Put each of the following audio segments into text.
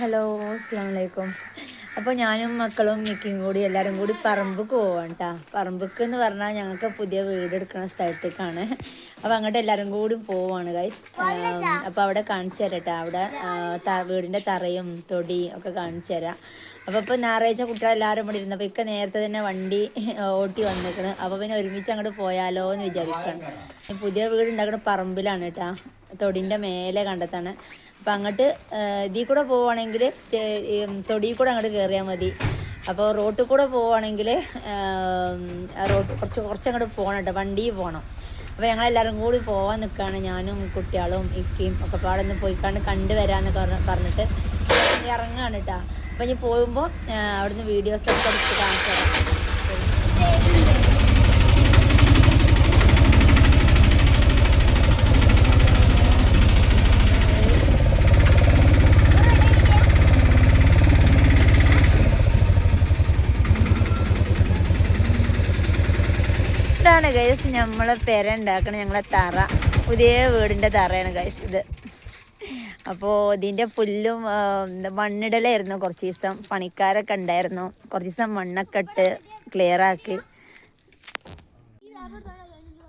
Hello അസ്സാം വലൈക്കും അപ്പോൾ ഞാനും മക്കളും മിക്കും കൂടി എല്ലാവരും കൂടി പറമ്പുക്ക് പോവാണ് കേട്ടോ പറമ്പുക്ക് എന്ന് പറഞ്ഞാൽ ഞങ്ങൾക്ക് പുതിയ വീട് എടുക്കുന്ന സ്ഥലത്തേക്കാണ്. അപ്പോൾ അങ്ങോട്ട് എല്ലാവരും കൂടി പോവാണ് ഗൈസ് അപ്പോൾ അവിടെ കാണിച്ചു തരാം കേട്ടോ അവിടെ വീടിന്റെ തറയും തൊടി ഒക്കെ കാണിച്ചു തരാം. അപ്പോൾ ഇപ്പോൾ ഞായറാഴ്ച കുട്ടികളെല്ലാവരും കൂടി ഇരുന്നപ്പോൾ ഇക്ക നേരത്തെ തന്നെ വണ്ടി ഓട്ടി വന്നിരിക്കണം അപ്പോൾ പിന്നെ ഒരുമിച്ച് അങ്ങോട്ട് പോയാലോ എന്ന് വിചാരിക്കണം. പുതിയ വീട് ഉണ്ടാക്കുന്ന പറമ്പിലാണ് കേട്ടോ തൊടിന്റെ മേലെ കണ്ടെത്താണ്. അപ്പം അങ്ങോട്ട് ഇതിൽ കൂടെ പോവുകയാണെങ്കിൽ തൊടിയിൽ കൂടെ അങ്ങോട്ട് കയറിയാൽ മതി. അപ്പോൾ റോട്ടിൽ കൂടെ പോവുകയാണെങ്കിൽ റോട്ട് കുറച്ച് അങ്ങോട്ട് പോകണം കേട്ടോ വണ്ടിയിൽ പോകണം അപ്പോൾ ഞങ്ങളെല്ലാവരും കൂടി പോകാൻ നിൽക്കുകയാണ് ഞാനും കുട്ടികളും ഇക്കയും ഒക്കെ പാടെ ഒന്ന് പോയിക്കാണ്ട് കണ്ടു പറഞ്ഞ് പറഞ്ഞിട്ട് ഇറങ്ങുകയാണ് കേട്ടോ. അപ്പോൾ ഇനി പോകുമ്പോൾ അവിടുന്ന് വീഡിയോസൊക്കെ എടുത്ത് കാണിച്ചു തരാം. ഇതാണ് ഗൈസ് നമ്മളെ പെര ഉണ്ടാക്കണ ഞങ്ങളെ തറ. പുതിയ വീടിന്റെ തറയാണ് ഗൈസ് ഇത്. അപ്പോൾ ഇതിന്റെ പുല്ലും മണ്ണിടലായിരുന്നു കുറച്ച് ദിവസം. പണിക്കാരൊക്കെ ഉണ്ടായിരുന്നു കുറച്ച് ദിവസം മണ്ണൊക്കെ ഇട്ട് ക്ലിയർ ആക്കി.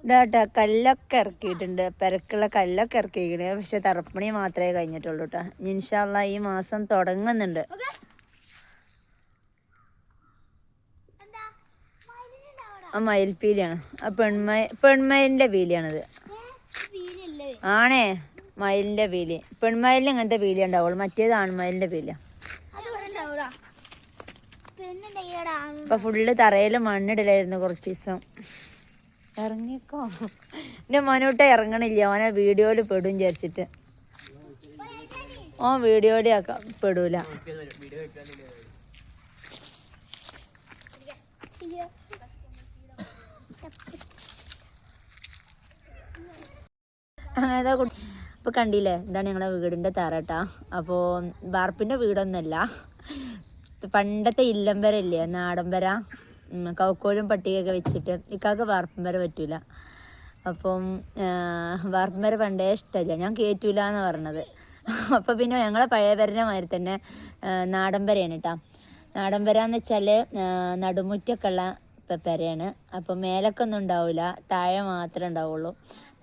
ഇതാട്ടോ കല്ലൊക്കെ ഇറക്കിയിട്ടുണ്ട്. പെരക്കുള്ള കല്ലൊക്കെ ഇറക്കിയിട്ടുണ്ട് പക്ഷെ തറപ്പണി മാത്രമേ കഴിഞ്ഞിട്ടുള്ളൂ കേട്ടോ ഇൻഷാല്ല ഈ മാസം തുടങ്ങുന്നുണ്ട് ആ മയിൽപ്പീലിയാണ് ആ പെൺമയ പെൺമയിലിന്റെ പീലിയാണിത്. ആണേ മയിലിന്റെ പീലി. പെൺമയിലിന് അങ്ങനത്തെ പീലി ഉണ്ടാവുള്ളൂ. മറ്റേത് ആൺമയിലിന്റെ പീലിയ. അപ്പൊ ഫുള്ള് തറയിൽ മണ്ണിടലായിരുന്നു കുറച്ച് ദിവസം. ഇറങ്ങിക്കോ. എന്റെ മോനോട്ട് ഇറങ്ങണില്ല. ഓനെ വീഡിയോയിൽ പെടും വിചാരിച്ചിട്ട്. ഓൻ വീഡിയോയിലൊക്കെ പെടൂല. അങ്ങനത്തെ കുട്ടി അപ്പോൾ കണ്ടില്ലേ? ഇതാണ് ഞങ്ങളുടെ വീടിന്റെ തറട്ടാ. അപ്പോൾ വാർപ്പിന്റെ വീടൊന്നല്ല. പണ്ടത്തെ ഇല്ലംപര ഇല്ലേ നാടൻപര ഉം, കൗക്കോലും പട്ടികയൊക്കെ വെച്ചിട്ട് ഇക്കാക്ക് വാർപ്പൻ വര പറ്റൂല. അപ്പം വാർപ്പൻ വര പണ്ടേ ഇഷ്ടമല്ല ഞാൻ കയറ്റൂല എന്ന് പറഞ്ഞത്. അപ്പോൾ പിന്നെ ഞങ്ങളെ പഴയ വരനെ മാതിരി തന്നെ നാടൻ വരയാണ് കേട്ടോ നാടൻ വര എന്ന് വെച്ചാൽ നടുമുറ്റൊക്കെ ഉള്ള പെരയാണ്. അപ്പോൾ ഒന്നും ഉണ്ടാവില്ല താഴെ മാത്രമേ ഉണ്ടാവുള്ളൂ.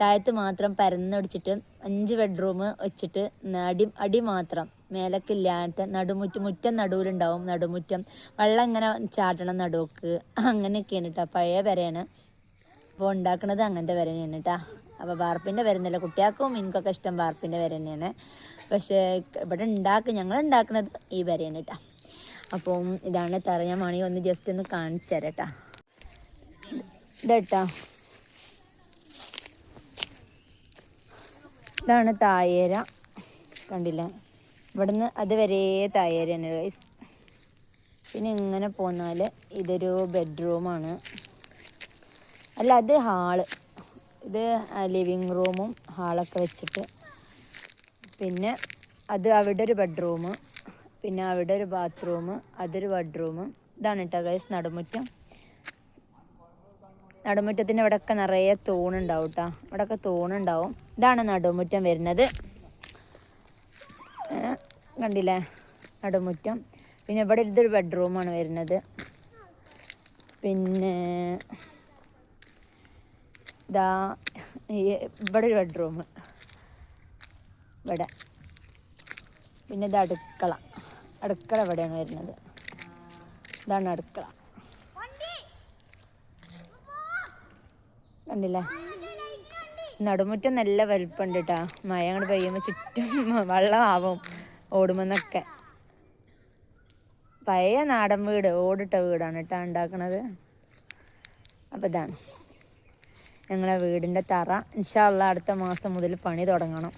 താഴത്ത് മാത്രം പരന്നൊടിച്ചിട്ട് അഞ്ച് ബെഡ്റൂം വെച്ചിട്ട് അടി അടി മാത്രം. മേലക്കില്ലാത്ത നടുമുറ്റം മുറ്റം നടുവിലുണ്ടാവും നടുമുറ്റം. വെള്ളം ഇങ്ങനെ ചാട്ടണം നടുവക്ക്. അങ്ങനെയൊക്കെയാണ് കേട്ടോ പഴയ പെരയാണ്. അപ്പോൾ ഉണ്ടാക്കുന്നത് അങ്ങനത്തെ വര തന്നെയാണ് കേട്ടോ അപ്പോൾ വാർപ്പിന്റെ വരുന്നില്ല കുട്ടികൾക്കും എനിക്കൊക്കെ ഇഷ്ടം വാർപ്പിന്റെ വര തന്നെയാണ് പക്ഷേ ഇവിടെ ഉണ്ടാക്കുക ഞങ്ങൾ ഉണ്ടാക്കുന്നത് ഈ വരയാണ് കേട്ടോ അപ്പോൾ ഇതാണ് തറ ഞാൻ മണി ഒന്ന് ജസ്റ്റ് ഒന്ന് കാണിച്ചു തരാം കേട്ടോ ഇതേട്ടാ ഇതാണ് തായേര. കണ്ടില്ല. ഇവിടുന്ന് അതുവരെ തായേരയാണ് ഗൈസ് പിന്നെ ഇങ്ങനെ പോന്നാൽ ഇതൊരു ബെഡ്റൂമാണ്. അല്ല അത് ഹാൾ. ഇത് ലിവിങ് റൂമും ഹാളൊക്കെ വെച്ചിട്ട്. പിന്നെ അത് അവിടെ ഒരു ബെഡ്റൂം പിന്നെ അവിടെ ഒരു ബാത്റൂം അതൊരു ബെഡ്റൂം ഇതാണ് കേട്ടോ ഗൈസ് നടുമുറ്റം. നടുമുറ്റത്തിന്റെ ഇവിടെയൊക്കെ നിറയെ തൂണുണ്ടാവും കേട്ടോ ഇവിടെയൊക്കെ തൂണുണ്ടാവും. ഇതാണ് നടുമുറ്റം വരുന്നത്. കണ്ടില്ലേ? നടുമുറ്റം. പിന്നെ ഇവിടെ ഇതൊരു ബെഡ്റൂമാണ് വരുന്നത്. പിന്നെ ഇതാ ഇവിടെ ഒരു ബെഡ്റൂം ഇവിടെ. പിന്നെ ഇത് അടുക്കള. അടുക്കള ഇവിടെയാണ് വരുന്നത്. ഇതാണ് അടുക്കള. കണ്ടില്ലേ? നടുമുറ്റം നല്ല വലുപ്പുണ്ട് കേട്ടോ മഴ അങ്ങോട്ട് പെയ്യുമ്പോൾ ചുറ്റും വെള്ളമാവും ഓടുമെന്നൊക്കെ. പഴയ നാടൻ വീട് ഓടിട്ട വീടാണ് കേട്ടോ ഉണ്ടാക്കണത് അപ്പോൾ ഇതാണ്. ഞങ്ങളെ വീടിന്റെ തറ. ഇൻഷാല്ല അടുത്ത മാസം മുതൽ പണി തുടങ്ങണം.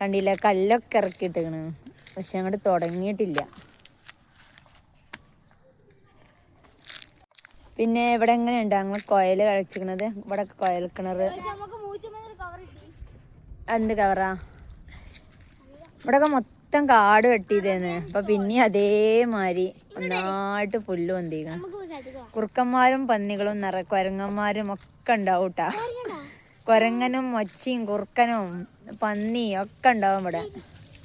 കണ്ടില്ല? കല്ലൊക്കെ ഇറക്കിയിട്ടിക്കണ്. പക്ഷെ അങ്ങോട്ട് തുടങ്ങിയിട്ടില്ല. പിന്നെ ഇവിടെ എങ്ങനെയുണ്ട്? ഞങ്ങൾ കോയൽ കഴിച്ചിക്കണത് ഇവിടെ കോയൽ കിണർ എന്ത് കവറാ ഇവിടെയൊക്കെ മൊത്തം കാട് വെട്ടിയതേന്ന്. അപ്പൊ പിന്നെ അതേമാതിരി ഒന്നായിട്ട് പുല്ല് വന്നിരിക്കണം കുറുക്കന്മാരും പന്നികളും നിറ കുരങ്ങന്മാരും ഒക്കെ ഉണ്ടാവും കേട്ടാ കുരങ്ങനും മൊച്ചിയും കുറുക്കനും പന്നി ഒക്കെ ഉണ്ടാവും ഇവിടെ.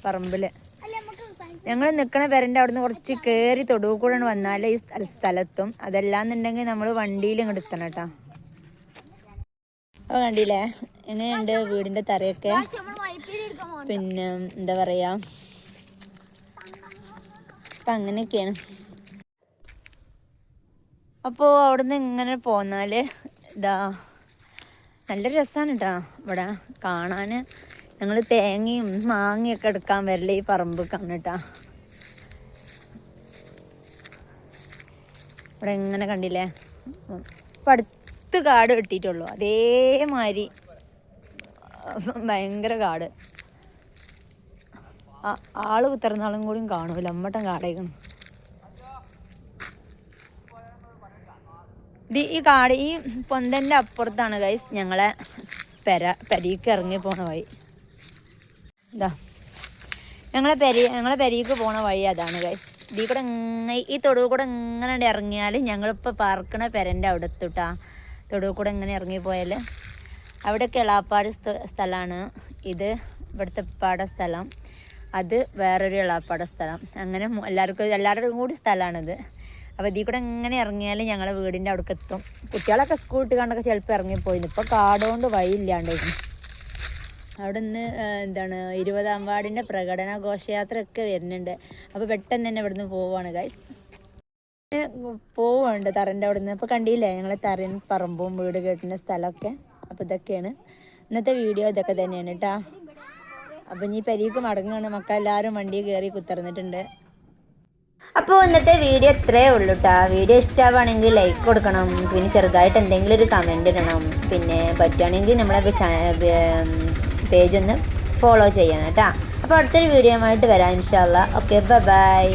പറമ്പിൽ. ഞങ്ങൾ നിൽക്കണ പെരന്റെ അവിടുന്ന് കുറച്ച് കയറി തൊടുവുകൂടെ വന്നാൽ ഈ സ്ഥല- സ്ഥലത്തും. അതല്ലാന്നുണ്ടെങ്കിൽ നമ്മൾ വണ്ടിയിൽ ഇങ്ങോട്ട് എത്തണം കേട്ടോ. കണ്ടില്ലേ? എങ്ങനെയുണ്ട് വീടിന്റെ തറയൊക്കെ? പിന്നെ എന്താ പറയാ? അപ്പം അങ്ങനെയൊക്കെയാണ്. അപ്പോൾ അവിടുന്ന് ഇങ്ങനെ പോന്നാൽ ഇതാ നല്ല രസമാണ് കേട്ടോ ഇവിടെ കാണാൻ ഞങ്ങൾ തേങ്ങയും മാങ്ങയൊക്കെ എടുക്കാൻ വരല്ലേ ഈ പറമ്പ് കേട്ടോ ഇവിടെ എങ്ങനെ കണ്ടില്ലേ? പടുത്ത് കാട് കിട്ടിയിട്ടുള്ളൂ അതേമാതിരി ഭയങ്കര കാട്. ആൾ കുത്തിറന്നാളും കൂടിയും കാണൂല. അമ്മട്ടം കാടേക്കണം. ഈ കാട് ഈ പൊന്തന്റെ അപ്പുറത്താണ് ഗൈസ് ഞങ്ങളെ പെര പെരീക്ക് ഇറങ്ങി പോണ വഴി. ഇതാ ഞങ്ങളെ പെരി ഞങ്ങളെ പെരിക്ക് പോണ വഴി അതാണ് ഗൈസ്. ഇതിൽ കൂടെ ഇങ്ങനെ ഈ തൊടുവ് കൂടെ ഇങ്ങനെ ഇറങ്ങിയാൽ ഞങ്ങളിപ്പോൾ പാർക്കണ പെരന്റെ അവിടെ എത്തുട്ടാ തൊടുവ് കൂടെ ഇങ്ങനെ ഇറങ്ങിപ്പോയാൽ അവിടെ കിളാപ്പാട് സ്ഥ- സ്ഥലമാണ് ഇത് ഇവിടുത്തെ പാട സ്ഥലം. അത് വേറൊരു ഇളാപ്പാട സ്ഥലം. അങ്ങനെ എല്ലാവർക്കും എല്ലാവരുടെയും കൂടി സ്ഥലമാണിത് അപ്പോൾ ഇതിൽ കൂടെ ഇങ്ങനെ ഇറങ്ങിയാൽ ഞങ്ങളെ വീടിന്റെ അവിടേക്ക് എത്തും കുട്ടികളൊക്കെ സ്കൂൾ ഇട്ട് കണ്ടൊക്കെ ചിലപ്പോൾ ഇറങ്ങിപ്പോയിരുന്നു ഇപ്പോൾ കാടുകൊണ്ട് വഴിയില്ലാണ്ടായിരുന്നു അവിടെ നിന്ന് എന്താണ് ഇരുപതാം വാർഡിന്റെ പ്രകടന ഘോഷയാത്ര ഒക്കെ വരുന്നുണ്ട്. അപ്പോൾ പെട്ടെന്ന് തന്നെ ഇവിടുന്ന് പോവാണ് ഗൈസ് പോവുണ്ട് തറന്റെ അവിടെ നിന്ന് അപ്പോൾ കണ്ടില്ലേ ഞങ്ങൾ തറൻ പറമ്പും വീട് കേട്ടുന്ന സ്ഥലമൊക്കെ? അപ്പോൾ ഇതൊക്കെയാണ്. ഇന്നത്തെ വീഡിയോ ഇതൊക്കെ തന്നെയാണ് കേട്ടോ അപ്പോൾ ഇനി പെരീക്ക് മടങ്ങുകയാണ് മക്കളെല്ലാവരും വണ്ടി കയറി കുത്തിറന്നിട്ടുണ്ട് അപ്പോൾ ഇന്നത്തെ വീഡിയോ ഇത്രേ ഉള്ളൂ കേട്ടോ വീഡിയോ ഇഷ്ടമാണെങ്കിൽ ലൈക്ക് കൊടുക്കണം. പിന്നെ ചെറുതായിട്ട് എന്തെങ്കിലും ഒരു കമന്റ് ഇടണം. പിന്നെ പറ്റുകയാണെങ്കിൽ നമ്മളെ പേജ് ഒന്ന് ഫോളോ ചെയ്യണം കേട്ടോ. അപ്പോൾ അടുത്തൊരു വീഡിയോ ആയിട്ട് വരാം ഇൻഷാല്ല ഓക്കെ ബൈ